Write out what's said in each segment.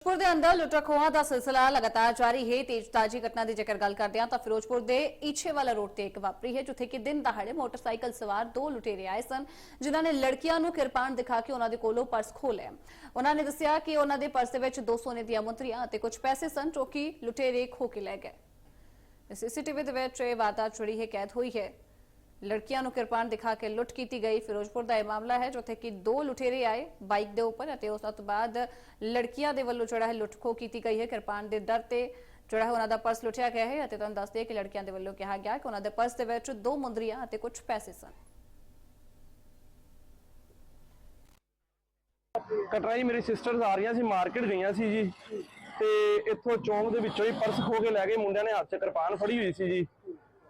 ਫਿਰੋਜ਼ਪੁਰ ਦੇ ਅੰਦਰ ਲੁੱਟਖੋਹਾਂ ਦਾ ਸਿਲਸਿਲਾ ਲਗਾਤਾਰ ਜਾਰੀ ਹੈ। ਤੇਜ਼ ਤਾਜੀ ਘਟਨਾ ਦੀ ਜੇਕਰ ਗੱਲ ਕਰਦੇ ਹਾਂ ਤਾਂ ਫਿਰੋਜ਼ਪੁਰ ਦੇ ਈਛੇ ਰੋਡ ਤੇ ਇੱਕ ਵਾਪਰੀ ਹੈ, ਜਿੱਥੇ ਕਿ ਦਿਨ ਦਹਾੜੇ ਮੋਟਰਸਾਈਕਲ ਸਵਾਰ ਦੋ ਲੁਟੇਰੇ ਆਏ ਸਨ, ਜਿਨ੍ਹਾਂ ਨੇ ਲੜਕੀਆਂ ਨੂੰ ਕਿਰਪਾਨ ਦਿਖਾ ਕੇ ਉਹਨਾਂ ਦੇ ਕੋਲੋਂ ਪਰਸ ਖੋਹ ਲਿਆ। ਉਹਨਾਂ ਨੇ ਦੱਸਿਆ ਕਿ ਉਹਨਾਂ ਦੇ ਪਰਸ ਦੇ ਵਿੱਚ ਦੋ ਸੋਨੇ ਦੀਆਂ ਮੁੰਦਰੀਆਂ ਅਤੇ ਕੁਝ ਪੈਸੇ ਸਨ ਜੋ ਕਿ ਲੁਟੇਰੇ ਖੋਹ ਕੇ ਲੈ ਗਏ। ਸੀਸੀਟੀਵੀ ਦੇ ਵਿੱਚ ਇਹ ਵਾਰਦਾਤ ਜਿਹੜੀ ਹੈ ਕੈਦ ਹੋਈ ਹੈ। ਲੜਕੀਆਂ ਨੂੰ ਕਿਰਪਾਨ ਦਿਖਾ ਕੇ ਲੁੱਟ ਕੀਤੀ ਗਈ। ਫਿਰੋਜ਼ਪੁਰ ਦਾ ਇਹ ਮਾਮਲਾ ਹੈ ਜਿੱਥੇ ਕਿ ਦੋ ਲੁਟੇਰੇ ਆਏ ਬਾਈਕ ਦੇ ਉੱਪਰ ਅਤੇ ਉਸ ਤੋਂ ਬਾਅਦ ਲੜਕੀਆਂ ਦੇ ਵੱਲੋਂ ਜਿਹੜਾ ਹੈ ਲੁੱਟਖੋ ਕੀਤੀ ਗਈ ਹੈ। ਕਿਰਪਾਨ ਦੇ ਦਰ ਤੇ ਜਿਹੜਾ ਹੈ ਉਹਨਾਂ ਦਾ ਪਰਸ ਲੁੱਟਿਆ ਗਿਆ ਹੈ ਅਤੇ ਤੁਹਾਨੂੰ ਦੱਸ ਦਈਏ ਕਿ ਲੜਕੀਆਂ ਦੇ ਵੱਲੋਂ ਕਿਹਾ ਗਿਆ ਕਿ ਉਹਨਾਂ ਦੇ ਪਰਸ ਦੇ ਵਿੱਚ ਦੋ ਮੁੰਦਰੀਆਂ ਅਤੇ ਕੁਝ ਪੈਸੇ ਸਨ। ਕਟਰਾਈ ਮੇਰੀ ਸਿਸਟਰਸ ਆ ਰਹੀਆਂ ਸੀ ਮਾਰਕੀਟ ਗਈਆਂ ਸੀ ਜੀ। ਤੇ ਇੱਥੋਂ ਚੌਂਕ ਦੇ ਵਿੱਚੋਂ ਹੀ ਪਰਸ ਖੋ ਕੇ ਲੈ ਗਏ। ਮੁੰਡਿਆਂ ਨੇ ਹੱਥ 'ਚ ਕਿਰਪਾਨ ਫੜੀ ਹੋਈ ਸੀ ਜੀ।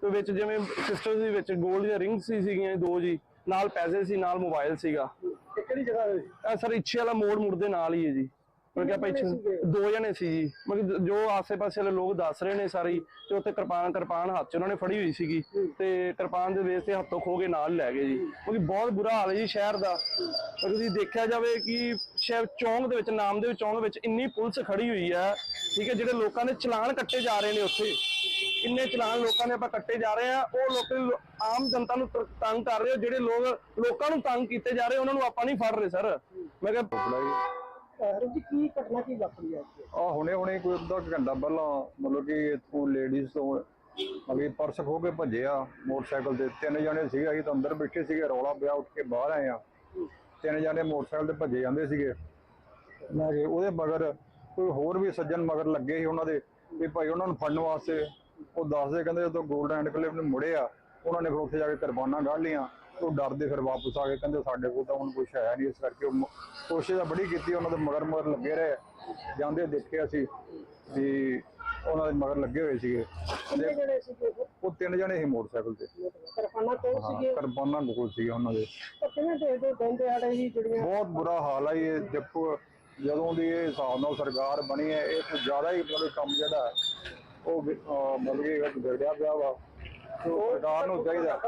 ਤੇ ਵਿੱਚ ਜਿਵੇਂ ਸਿਸਟਰਸ ਦੇ ਵਿੱਚ 골ਡ ਦੀਆਂ ਰਿੰਗਸ ਸੀ ਸੀਗੀਆਂ ਦੋ ਜੀ ਨਾਲ ਪੈਸੇ ਸੀ ਨਾਲ ਮੋਬਾਈਲ ਸੀਗਾ। ਇਹ ਕਿਹੜੀ ਜਗ੍ਹਾ ਸਰ ਇੱਛੇ ਵਾਲਾ ਮੋੜ ਮੁੜ ਦੇ ਨਾਲ ਹੀ ਹੈ ਜੀ। ਮੈਂ ਕਿਹਾ ਭਾਈ? ਦੋ ਜਣੇ ਸੀ ਜੀ। ਮਤਲਬ ਜੋ ਆਸੇ-ਪਾਸੇ ਵਾਲੇ ਲੋਕ ਦੱਸ ਰਹੇ ਨੇ ਸਾਰੇ ਤੇ ਉੱਥੇ ਕਿਰਪਾਨ ਕਿਰਪਾਨ ਹੱਥ 'ਚ ਉਹਨਾਂ ਨੇ ਫੜੀ ਹੋਈ ਸੀਗੀ ਤੇ ਕਿਰਪਾਨ ਦੇ ਵੇਸ ਤੇ ਹੱਥੋਂ ਖੋ ਕੇ ਨਾਲ ਲੈ ਗਏ ਜੀ। ਕਿਉਂਕਿ ਬਹੁਤ ਬੁਰਾ ਹਾਲ ਹੈ ਜੀ ਸ਼ਹਿਰ ਦਾ। ਅਗਰ ਤੁਸੀਂ ਦੇਖਿਆ ਜਾਵੇ ਕਿ ਸ਼ਹਿਰ ਚੌਂਕ ਦੇ ਵਿੱਚ ਨਾਮਦੇਵ ਚੌਂਕ ਵਿੱਚ ਇੰਨੀ ਪੁਲਿਸ ਖੜੀ ਹੋਈ ਹੈ ਠੀਕ ਹੈ ਜਿਹੜੇ ਲੋਕਾਂ ਦੇ ਚਲਾਨ ਕੱਟੇ ਜਾ ਰਹੇ ਨੇ ਉੱਥੇ। ਇੰਨੇ ਚਲਾਨ ਲੋਕਾਂ ਦੇ ਆਪਾਂ ਕੱਟੇ ਜਾ ਰਹੇ ਆ ਉਹ ਲੋਕ ਆਮ ਜਨਤਾ ਨੂੰ ਤੰਗ ਕਰ ਰਹੇ ਹੋ ਜਿਹੜੇ ਲੋਕ ਲੋਕਾਂ ਨੂੰ ਤੰਗ ਕੀਤੇ ਜਾ ਰਹੇ ਉਹਨਾਂ ਨੂੰ ਆਪਾਂ ਨਹੀਂ ਫੜ ਰਹੇ ਸਰ। ਮੈਂ ਕਿਹਾ ਹਰਮ ਜੀ। ਕੀ ਘਟਨਾ ਕੀ ਵਾਪਰੀ ਇੱਥੇ? ਆ ਹੁਣੇ ਹੁਣੇ ਕੋਈ ਅੱਧਾ ਘੰਟਾ ਪਹਿਲਾਂ ਮਤਲਬ ਕਿ ਇੱਥੋਂ ਲੇਡੀਜ਼ ਤੋਂ ਅਗੇ ਪਰਸ ਖੋ ਕੇ ਭੱਜਿਆ ਮੋਟਰਸਾਈਕਲ ਤੇ। ਤਿੰਨ ਜਣੇ ਸੀਗੇ ਅਸੀਂ ਤਾਂ ਅੰਦਰ ਬੈਠੇ ਸੀਗੇ ਰੌਲਾ ਪਿਆ ਉੱਠ ਕੇ ਬਾਹਰ ਆਏ ਆ। ਤਿੰਨ ਜਣੇ ਮੋਟਰਸਾਈਕਲ ਤੇ ਭੱਜੇ ਜਾਂਦੇ ਸੀਗੇ। ਲੈ ਕੇ ਉਹਦੇ ਮਗਰ ਕੋਈ ਹੋਰ ਵੀ ਸੱਜਣ ਮਗਰ ਲੱਗੇ ਸੀ ਉਹਨਾਂ ਦੇ ਵੀ ਭਾਈ ਉਹਨਾਂ ਨੂੰ ਫੜਨ ਵਾਸਤੇ। ਉਹ ਦੱਸਦੇ ਕਹਿੰਦੇ ਜਦੋਂ 골ਡ ਐਂਡ ਕਲਿਪ ਨੇ ਮੁੜਿਆ ਉਹਨਾਂ ਨੇ ਫਿਰ ਉੱਥੇ ਜਾ ਕੇ ਕਿਰਪਾਨਾਂ ਕੱਢ ਲੀਆਂ ਉਹ ਡਰਦੇ ਫਿਰ ਵਾਪਸ ਆ ਗਏ ਕਹਿੰਦੇ ਸਾਡੇ ਕੋਲ ਤਾਂ ਹੁਣ ਕੁਝ ਹੈ ਨਹੀਂ ਇਸ ਕਰਕੇ ਉਹ ਕੋਸ਼ਿਸ਼ ਤਾਂ ਬੜੀ ਕੀਤੀ ਉਹਨਾਂ ਦੇ ਮਗਰ ਮਗਰ ਲੱਗੇ ਰਹੇ ਜਾਂਦੇ ਦੇਖਿਆ ਸੀ ਵੀ ਉਹਨਾਂ ਦੇ ਮਗਰ ਲੱਗੇ ਹੋਏ ਸੀਗੇ। ਉਹ? ਤਿੰਨ ਜਣੇ ਸੀ ਮੋਟਰਸਾਈਕਲ ਤੇ। ਕਿਰਪਾਨਾਂ ਕੋਲ ਸੀਗੇ ਕਿਰਪਾਨਾਂ ਕੋਲ ਸੀਗੇ ਉਹਨਾਂ ਦੇ। ਤਾਂ ਕਿਵੇਂ ਦੇਖਦੇ ਬੰਦੇ ਆੜੇ ਹੀ ਜਿਹੜੀਆਂ? ਬਹੁਤ ਬੁਰਾ ਹਾਲ ਹੈ ਇਹ ਦੇਖੋ ਜਦੋਂ ਦੀ ਇਹ ਹਿਸਾਬ ਨਾਲ ਸਰਕਾਰ ਬਣੀ ਹੈ ਇਹ ਤੋਂ ਜ਼ਿਆਦਾ ਹੀ ਮਤਲਬ ਕੰਮ ਜਿਹੜਾ ਉਹ ਮਤਲਬ ਕਿ ਵਿਗੜਿਆ ਪਿਆ ਵਾ। ਤੇ ਉਹ ਸਰਕਾਰ ਨੂੰ ਚਾਹੀਦਾ।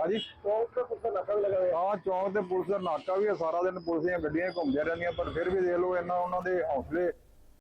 ਹਾਂਜੀ? ਚੌਂਕ ਤੇ ਕੁੱਤਾ ਨਾਕਾ ਵੀ ਲੱਗਾ ਹੋਇਆ। ਹਾਂ ਚੌਂਕ ਤੇ ਪੁਲਿਸ ਦਾ ਨਾਕਾ ਵੀ ਹੈ ਸਾਰਾ ਦਿਨ ਪੁਲਿਸ ਦੀਆਂ ਗੱਡੀਆਂ ਘੁੰਮਦੀਆਂ ਰਹਿੰਦੀਆਂ ਪਰ ਫਿਰ ਵੀ ਦੇਖ ਲਓ ਇਹਨਾਂ ਉਹਨਾਂ ਦੇ ਹੌਸਲੇ